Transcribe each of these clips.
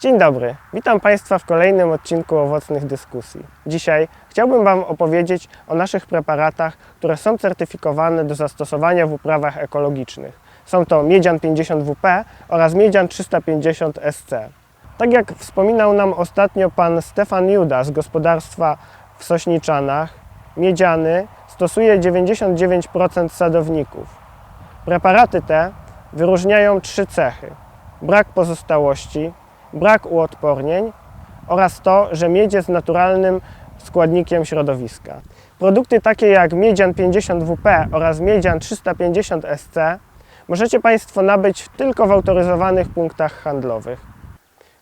Dzień dobry, witam Państwa w kolejnym odcinku Owocnych Dyskusji. Dzisiaj chciałbym Wam opowiedzieć o naszych preparatach, które są certyfikowane do zastosowania w uprawach ekologicznych. Są to Miedzian 50WP oraz Miedzian 350 SC. Tak jak wspominał nam ostatnio pan Stefan Juda z gospodarstwa w Sośniczanach, Miedziany stosuje 99% sadowników. Preparaty te wyróżniają trzy cechy: brak pozostałości, brak uodpornień oraz to, że miedź jest naturalnym składnikiem środowiska. Produkty takie jak Miedzian 50WP oraz Miedzian 350 SC możecie Państwo nabyć tylko w autoryzowanych punktach handlowych.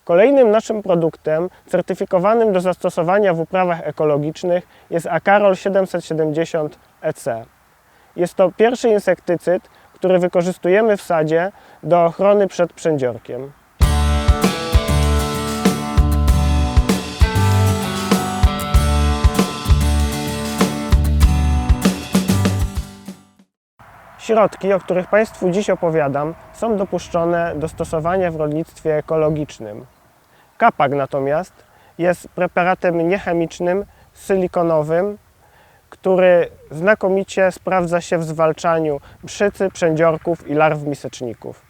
Kolejnym naszym produktem certyfikowanym do zastosowania w uprawach ekologicznych jest Acarol 770 EC. Jest to pierwszy insektycyd, który wykorzystujemy w sadzie do ochrony przed przędziorkiem. Środki, o których Państwu dziś opowiadam, są dopuszczone do stosowania w rolnictwie ekologicznym. Kapak natomiast jest preparatem niechemicznym, silikonowym, który znakomicie sprawdza się w zwalczaniu brzycy, przędziorków i larw miseczników.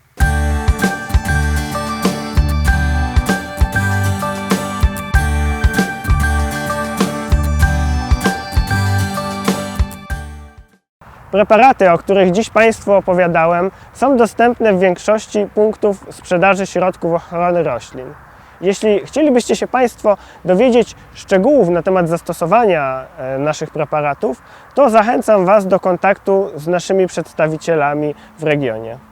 Preparaty, o których dziś Państwu opowiadałem, są dostępne w większości punktów sprzedaży środków ochrony roślin. Jeśli chcielibyście się Państwo dowiedzieć szczegółów na temat zastosowania e, naszych preparatów, to zachęcam Was do kontaktu z naszymi przedstawicielami w regionie.